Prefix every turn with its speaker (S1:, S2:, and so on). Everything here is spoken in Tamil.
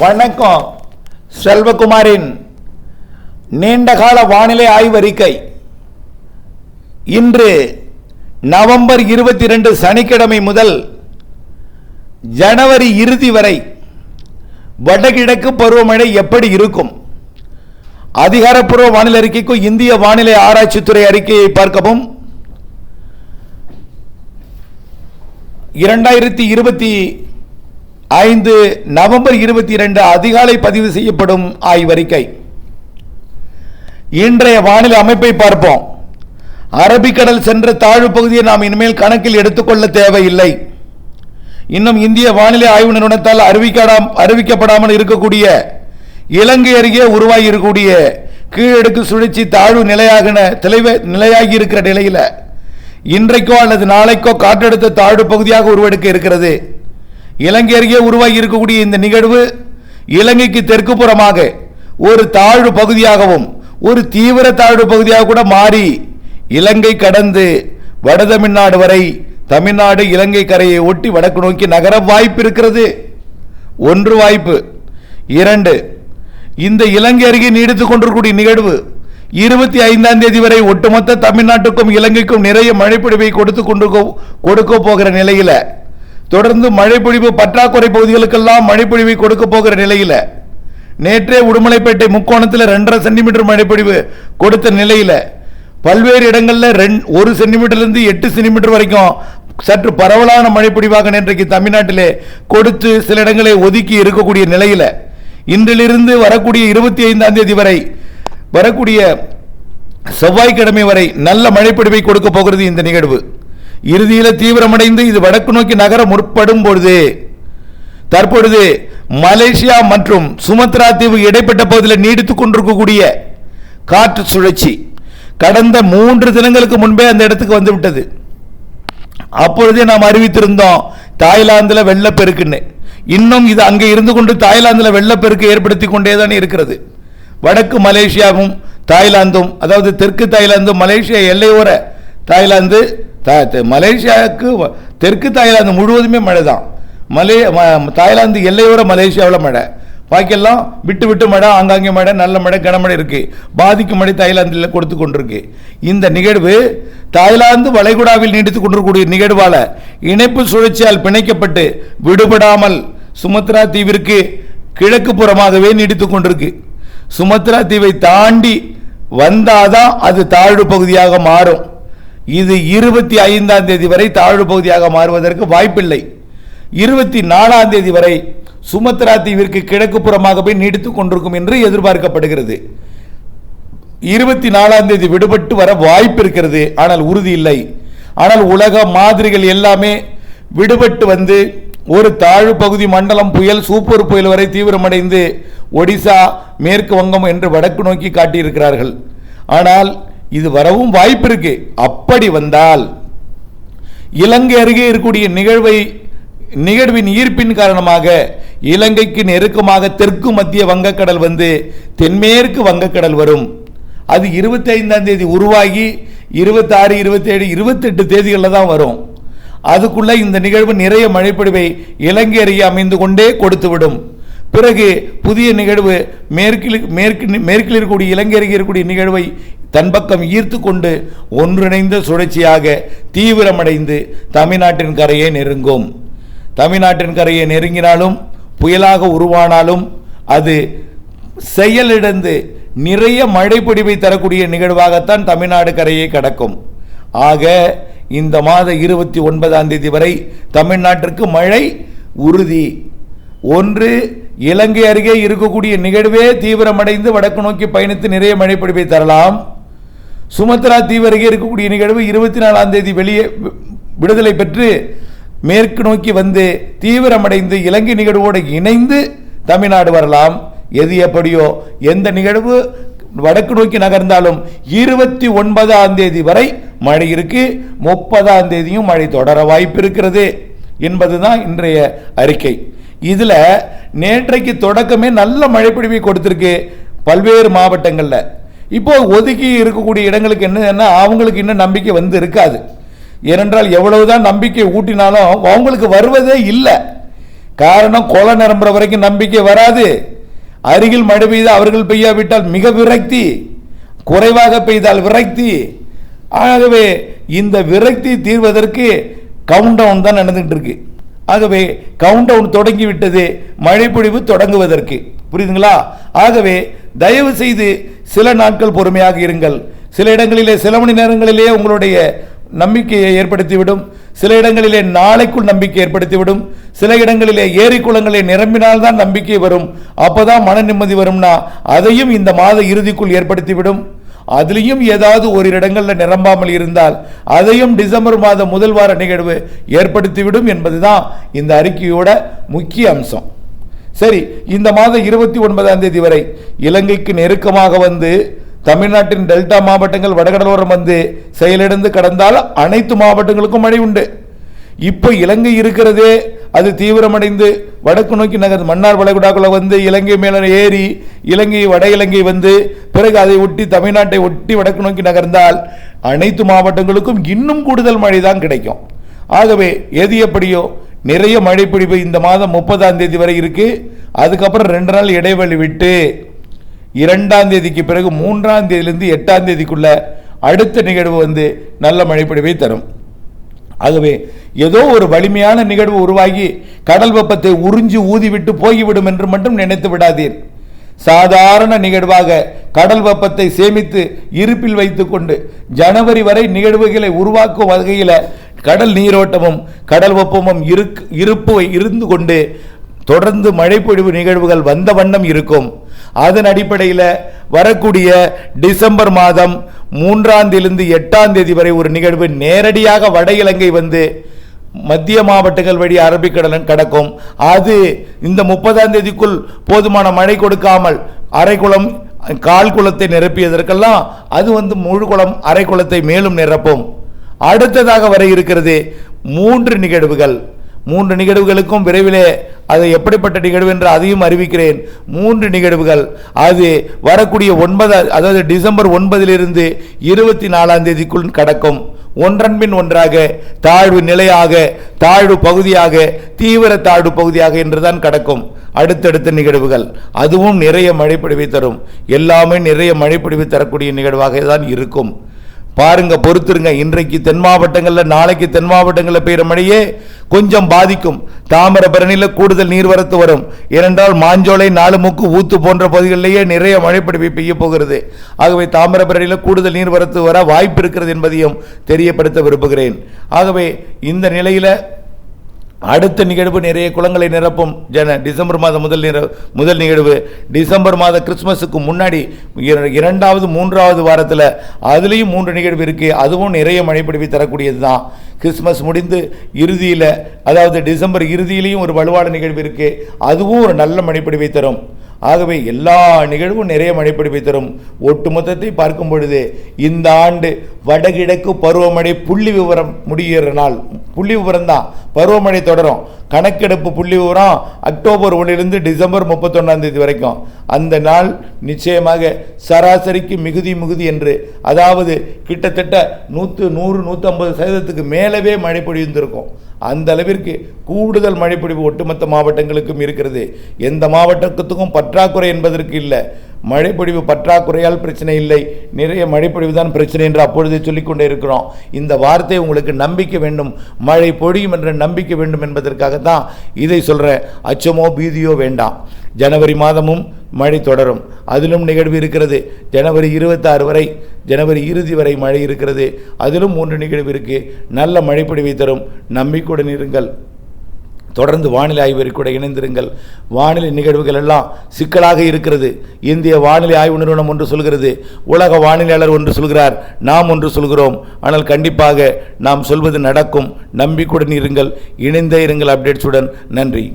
S1: வணக்கம் செல்வகுமாரின் நீண்டகால வானிலை ஆய்வறிக்கை. இன்று நவம்பர் இருபத்தி ரெண்டு சனிக்கிழமை முதல் ஜனவரி இறுதி வரை வடகிழக்கு பருவமழை எப்படி இருக்கும்? அதிகாரப்பூர்வ வானிலை அறிக்கைக்கும் இந்திய வானிலை ஆராய்ச்சித்துறை அறிக்கையை பார்க்கவும். இரண்டாயிரத்தி இருபத்தி ஐந்து நவம்பர் இருபத்தி இரண்டு அதிகாலை பதிவு செய்யப்படும் ஆய்வறிக்கை. இன்றைய வானிலை அமைப்பை பார்ப்போம். அரபிக்கடல் சென்ற தாழ்வு பகுதியை நாம் இனிமேல் கணக்கில் எடுத்துக்கொள்ள தேவையில்லை. இன்னும் இந்திய வானிலை ஆய்வு நிறுவனத்தால் அறிவிக்கடாம் அறிவிக்கப்படாமல் இருக்கக்கூடிய இலங்கை அருகே உருவாகி இருக்கக்கூடிய கீழடுக்கு சுழற்சி தாழ்வு நிலையாக தெளிவ- நிலையாகி இருக்கிற நிலையில் இன்றைக்கோ அல்லது நாளைக்கோ காற்றழுத்த தாழ்வு பகுதியாக உருவெடுக்க இருக்கிறது. இலங்கை அருகே உருவாகி இருக்கக்கூடிய இந்த நிகழ்வு இலங்கைக்கு தெற்கு புறமாக ஒரு தாழ்வு பகுதியாகவும் ஒரு தீவிர தாழ்வு பகுதியாக கூட மாறி இலங்கை கடந்து வட தமிழ்நாடு வரை தமிழ்நாடு இலங்கை கரையை ஒட்டி வடக்கு நோக்கி நகர வாய்ப்பு இருக்கிறது. ஒன்று வாய்ப்பு. இரண்டு இந்த இலங்கை அருகே நீடித்து கொண்டிருக்கூடிய நிகழ்வு இருபத்தி ஐந்தாம் தேதி வரை ஒட்டுமொத்த தமிழ்நாட்டுக்கும் இலங்கைக்கும் நிறைய மழைப்பிடிவை கொடுத்து கொண்டு கொடுக்க போகிற நிலையில் தொடர்ந்து மழைப்பொழிவு பற்றாக்குறை பகுதிகளுக்கெல்லாம் மழைப்பொழிவை கொடுக்க போகிற நிலையில் நேற்றே உடுமலைப்பேட்டை முக்கோணத்தில் ரெண்டரை சென்டிமீட்டர் மழைப்பொழிவு கொடுத்த நிலையில் பல்வேறு இடங்களில் ரெண் ஒரு சென்டிமீட்டர்லேருந்து எட்டு சென்டிமீட்டர் வரைக்கும் சற்று பரவலான மழைப்பொழிவாக இன்றைக்கு தமிழ்நாட்டிலே கொடுத்து சில இடங்களை ஒதுக்கி இருக்கக்கூடிய நிலையில் இன்றிலிருந்து வரக்கூடிய இருபத்தி ஐந்தாம் தேதி வரை வரக்கூடிய செவ்வாய்க்கிழமை வரை நல்ல மழைப்பொழிவை கொடுக்க போகிறது இந்த நிகழ்வு. இறுதியில் தீவிரமடைந்து இது வடக்கு நோக்கி நகர முற்படும் பொழுது தற்பொழுது மலேசியா மற்றும் சுமத்ரா தீவு இடைப்பட்ட பகுதியில் நீடித்துக் கொண்டிருக்கக்கூடிய காற்று சுழற்சி கடந்த மூன்று தினங்களுக்கு முன்பே அந்த இடத்துக்கு வந்துவிட்டது. அப்பொழுதே நாம் அறிவித்திருந்தோம் தாய்லாந்தில் வெள்ளப்பெருக்குன்னு. இன்னும் இது அங்கே இருந்து கொண்டு தாய்லாந்தில் வெள்ளப்பெருக்கு ஏற்படுத்தி கொண்டே தான் இருக்கிறது. வடக்கு மலேசியாவும் தாய்லாந்தும் அதாவது தெற்கு தாய்லாந்தும் மலேசியா எல்லையோர தாய்லாந்து தா- த- மலேசியாவுக்கு வ- தெற்கு தாய்லாந்து முழுவதுமே மழை தான் மலே தாய்லாந்து எல்லையோர மலேசியாவில் மழை. பாக்கியெல்லாம் விட்டு விட்டு மழை ஆங்காங்கே மழை நல்ல மழை கனமழை இருக்கு. பாதிக்கும் மழை தாய்லாந்தில் கொடுத்து கொண்டிருக்கு. இந்த நிகழ்வு தாய்லாந்து வளைகுடாவில் நீடித்துக் கொண்டிருக்கக்கூடிய நிகழ்வால் இணைப்பு சுழற்சியால் பிணைக்கப்பட்டு விடுபடாமல் சுமத்ரா தீவிற்கு கிழக்கு புறமாகவே நீடித்துக் கொண்டிருக்கு. சுமத்ரா தீவை தாண்டி வந்தாதான் அது தாழ்வு பகுதியாக மாறும். இது இருபத்தி ஐந்தாம் தேதி வரை தாழ்வு பகுதியாக மாறுவதற்கு வாய்ப்பில்லை. இருபத்தி நாலாம் தேதி வரை சுமத்ரா தீவிற்கு கிழக்கு புறமாகவே நீடித்துக் கொண்டிருக்கும் என்று எதிர்பார்க்கப்படுகிறது. இருபத்தி நாலாம் தேதி விடுபட்டு வர வாய்ப்பு இருக்கிறது ஆனால் உறுதி இல்லை. ஆனால் உலக மாதிரிகள் எல்லாமே விடுபட்டு வந்து ஒரு தாழ்வு பகுதி மண்டலம் புயல் சூப்பர் புயல் வரை தீவிரமடைந்து ஒடிசா மேற்கு வங்கம் என்று வடக்கு நோக்கி காட்டியிருக்கிறார்கள். ஆனால் இது வரவும் வாய்ப்பு இருக்கு. அப்படி வந்தால் இலங்கை அருகே இருக்கக்கூடிய நிகழ்வை நிகழ்வின் ஈர்ப்பின் காரணமாக இலங்கைக்கு நெருக்கமாக தெற்கு மத்திய வங்கக்கடல் வந்து தென்மேற்கு வங்கக்கடல் வரும். அது இருபத்தி ஐந்தாம் தேதி உருவாகி இருபத்தாறு இருபத்தேழு இருபத்தெட்டு தேதிகளில் தான் வரும். அதுக்குள்ள இந்த நிகழ்வு நிறைய மழைப்பொழிவை இலங்கை அருகே அமைந்து கொண்டே கொடுத்துவிடும் பிறகு புதிய நிகழ்வு மேற்கில் மேற்கு மேற்கில் இருக்கக்கூடிய இலங்கை அருகே இருக்கக்கூடிய நிகழ்வை தன் பக்கம் ஈர்த்து கொண்டு ஒன்றிணைந்த சுழற்சியாக தீவிரமடைந்து தமிழ்நாட்டின் கரையை நெருங்கும். தமிழ்நாட்டின் கரையை நெருங்கினாலும் புயலாக உருவானாலும் அது செயலிழந்து நிறைய மழைப்பொழிவை தரக்கூடிய நிகழ்வாகத்தான் தமிழ்நாடு கரையை கடக்கும். ஆக இந்த மாத இருபத்தி ஒன்பதாம் தேதி வரை தமிழ்நாட்டிற்கு மழை உறுதி. ஒன்று இலங்கை அருகே இருக்கக்கூடிய நிகழ்வே தீவிரமடைந்து வடக்கு நோக்கி பயணித்து நிறைய மழைப்பொழிவை தரலாம். சுமத்ரா தீவு அருகே இருக்கக்கூடிய நிகழ்வு இருபத்தி நாலாம் தேதி வெளியே விடுதலை பெற்று மேற்கு நோக்கி வந்து தீவிரமடைந்து இலங்கை நிகழ்வோடு இணைந்து தமிழ்நாடு வரலாம். எது எப்படியோ எந்த நிகழ்வு வடக்கு நோக்கி நகர்ந்தாலும் இருபத்தி ஒன்பதாம் தேதி வரை மழை இருக்கு. முப்பதாம் தேதியும் மழை தொடர வாய்ப்பு இருக்கிறது என்பதுதான் இன்றைய அறிக்கை. இதில் நேற்றைக்கு தொடக்கமே நல்ல மழைப்பொழிவை கொடுத்துருக்கு பல்வேறு மாவட்டங்களில். இப்போ ஒதுக்கி இருக்கக்கூடிய இடங்களுக்கு என்னன்னா அவங்களுக்கு இன்னும் நம்பிக்கை வந்து இருக்காது. ஏனென்றால் எவ்வளவுதான் நம்பிக்கை ஊட்டினாலும் அவங்களுக்கு வருவதே இல்லை. காரணம் கொலை நிரம்புற வரைக்கும் நம்பிக்கை வராது. அருகில் மழை பெய்து அவர்கள் பெய்யாவிட்டால் மிக விரக்தி. குறைவாக பெய்தால் விரக்தி. ஆகவே இந்த விரக்தி தீர்வதற்கு கவுண்டவுன் தான் நடந்துகிட்டு இருக்கு. ஆகவே கவுண்டவுன் தொடங்கிவிட்டது தொடங்கி விட்டது மழைப்பொழிவு தொடங்குவதற்கு. புரியுதுங்களா? ஆகவே தயவு செய்து சில நாட்கள் பொறுமையாக இருங்கள். சில இடங்களிலே சில மணி நேரங்களிலே உங்களுடைய நம்பிக்கையை ஏற்படுத்திவிடும். சில இடங்களிலே நாளைக்குள் நம்பிக்கை ஏற்படுத்திவிடும். சில இடங்களிலே ஏரி குளங்களை நிரம்பினால்தான் நம்பிக்கை வரும். அப்போதான் மன நிம்மதி வரும்னா அதையும் இந்த மாத இறுதிக்குள் ஏற்படுத்திவிடும். அதுலேயும் ஏதாவது ஒரு இடங்களில் நிரம்பாமல் இருந்தால் அதையும் டிசம்பர் மாத முதல் வார நிகழ்வு ஏற்படுத்திவிடும் என்பதுதான் இந்த அறிக்கையோட முக்கிய அம்சம். சரி இந்த மாதம் இருபத்தி ஒன்பதாம் தேதி வரை இலங்கைக்கு நெருக்கமாக வந்து தமிழ்நாட்டின் டெல்டா மாவட்டங்கள் வடகடலோரம் வந்து செயலிழந்து கடந்தால் அனைத்து மாவட்டங்களுக்கும் மழை உண்டு. இப்போ இலங்கை இருக்கிறதே அது தீவிரமடைந்து வடக்கு நோக்கி நகர் மன்னார் வளைகுடாக்குள்ள வந்து இலங்கை மேல ஏறி இலங்கை வட இலங்கை வந்து பிறகு அதை ஒட்டி தமிழ்நாட்டை ஒட்டி வடக்கு நோக்கி நகர்ந்தால் அனைத்து மாவட்டங்களுக்கும் இன்னும் கூடுதல் மழை தான் கிடைக்கும். ஆகவே எது எப்படியோ நிறைய மழை பிடிப்பு இந்த மாதம் முப்பதாம் தேதி வரை இருக்குது அதுக்கப்புறம் ரெண்டு நாள் இடைவெளி விட்டு இரண்டாம் தேதிக்கு பிறகு மூன்றாம் தேதியிலிருந்து எட்டாம் தேதிக்குள்ள அடுத்த நிகழ்வு வந்து நல்ல மழைப்பிடிவை தரும். ஆகவே ஏதோ ஒரு வலிமையான நிகழ்வு உருவாகி கடல் வெப்பத்தை உறிஞ்சி ஊதிவிட்டு போய்விடும் என்று மட்டும் நினைத்து விடாதீர். சாதாரண நிகழ்வாக கடல் வெப்பத்தை சேமித்து இருப்பில் வைத்துக்கொண்டு ஜனவரி வரை நிகழ்வுகளை உருவாக்கும் வகையில் கடல் நீரோட்டமும் கடல் வெப்பமும் இருக் இருப்பு இருந்து கொண்டு தொடர்ந்து மழைப்பொழிவு நிகழ்வுகள் வந்த வண்ணம் இருக்கும். அதன் அடிப்படையில் வரக்கூடிய டிசம்பர் மாதம் மூன்றாந்திலிருந்து எட்டாம் தேதி வரை ஒரு நிகழ்வு நேரடியாக வட இலங்கை வந்து மத்திய மாவட்டங்கள் வழி அரபிக்கடலும் கடக்கும். அது இந்த முப்பதாம் தேதிக்குள் போதுமான மழை கொடுக்காமல் அரைக்குளம் கால் குளத்தை நிரப்பியதற்கெல்லாம் அது வந்து முழு குளம் அரை குளத்தை மேலும் நிரப்பும். அடுத்ததாக வர இருக்கிறது மூன்று நிகழ்வுகள். மூன்று நிகழ்வுகளுக்கும் விரைவிலே அது எப்படிப்பட்ட நிகழ்வு என்று அதையும் அறிவிக்கிறேன். மூன்று நிகழ்வுகள். அது வரக்கூடிய ஒன்பது அதாவது டிசம்பர் ஒன்பதிலிருந்து இருபத்தி நாலாம் தேதிக்குள் கடக்கும். ஒன்றன் பின் ஒன்றாக தாழ்வு நிலையாக தாழ்வு பகுதியாக தீவிர தாழ்வு பகுதியாக என்றுதான் கடக்கும். அடுத்தடுத்த நிகழ்வுகள். அதுவும் நிறைய மழைப்பொழிவை தரும். எல்லாமே நிறைய மழைப்பொழிவு தரக்கூடிய நிகழ்வாக தான் இருக்கும். பாருங்க பொறுத்துருங்க. இன்றைக்கு தென் மாவட்டங்களில் நாளைக்கு தென் மாவட்டங்களில் பெய்கிற மழையே கொஞ்சம் பாதிக்கும். தாமிரபரணியில் கூடுதல் நீர்வரத்து வரும். ஏனென்றால் மாஞ்சோலை நாலுமுக்கு ஊத்து போன்ற பகுதிகளிலேயே நிறைய மழைப்பொழிவு பெய்ய போகிறது. ஆகவே தாமிரபரணியில் கூடுதல் நீர்வரத்து வர வாய்ப்பு இருக்கிறது என்பதையும் தெரியப்படுத்த விரும்புகிறேன். ஆகவே இந்த நிலையில் அடுத்த நிகழ்வு நிறைய குளங்களை நிரப்பும். ஜன டிசம்பர் மாதம் முதல் நிற முதல் நிகழ்வு. டிசம்பர் மாத கிறிஸ்மஸுக்கு முன்னாடி இர- இரண்டாவது மூன்றாவது வாரத்தில் அதுலேயும் மூன்று நிகழ்வு இருக்குது அதுவும் நிறைய மழைப்பிடிப்பு தரக்கூடியது தான். கிறிஸ்மஸ் முடிந்து இறுதியில் அதாவது டிசம்பர் இறுதியிலையும் ஒரு வலுவான நிகழ்வு இருக்குது அதுவும் ஒரு நல்ல மழைப்பிடிவை தரும். ஆகவே எல்லா நிகழ்வும் நிறைய மழைப்பிடிப்பை தரும். ஒட்டுமொத்தத்தை பார்க்கும் பொழுது இந்த ஆண்டு வடகிழக்கு பருவமழை புள்ளி விவரம் முடிகிற நாள். புள்ளி விவரம் தான். பருவமழை தொடரும். கணக்கெடுப்பு புள்ளி விவரம் அக்டோபர் ஒன்றிலிருந்து டிசம்பர் முப்பத்தொன்னாம் தேதி வரைக்கும். அந்த நாள் நிச்சயமாக சராசரிக்கு மிகுதி மிகுதி என்று அதாவது கிட்டத்தட்ட நூற்று நூறு நூற்றம்பது சதவீதத்துக்கு மேலவே மழை பொழிந்திருக்கும். அந்த அளவிற்கு கூடுதல் மழைப்பொழிவு ஒட்டுமொத்த மாவட்டங்களுக்கும் இருக்கிறது. எந்த மாவட்டத்துக்கும் பற்றாக்குறை என்பதற்கு இல்லை. மழைப்பொழிவு பற்றாக்குறையால் பிரச்சனை இல்லை. நிறைய மழைப்பொழிவு தான் பிரச்சனை என்று அப்பொழுதே சொல்லிக்கொண்டே இருக்கிறோம். இந்த வார்த்தை உங்களுக்கு நம்பிக்கை வேண்டும். மழை பொழியும் என்ற நம்பிக்கை வேண்டும் என்பதற்காகத்தான் இதை சொல்கிறேன் அச்சமோ பீதியோ வேண்டாம். ஜனவரி மாதமும் மழை தொடரும். அதிலும் நிகழ்வு இருக்கிறது. ஜனவரி இருபத்தாறு வரை ஜனவரி இறுதி வரை மழை இருக்கிறது. அதிலும் மூன்று நிகழ்வு இருக்குது நல்ல மழைப்பொழிவை தரும். நம்பிக்கையுடன் இருங்கள். தொடர்ந்து வானிலை ஆய்வறி கூட இணைந்திருங்கள். வானிலை நிகழ்வுகள் எல்லாம் சிக்கலாக இருக்கிறது. இந்திய வானிலை ஆய்வு நிறுவனம் ஒன்று சொல்கிறது உலக வானிலையாளர் ஒன்று சொல்கிறார் நாம் ஒன்று சொல்கிறோம். ஆனால் கண்டிப்பாக நாம் சொல்வது நடக்கும். நம்பிக்கையுடன் இருங்கள் இணைந்தே இருங்கள் அப்டேட்ஸுடன். நன்றி.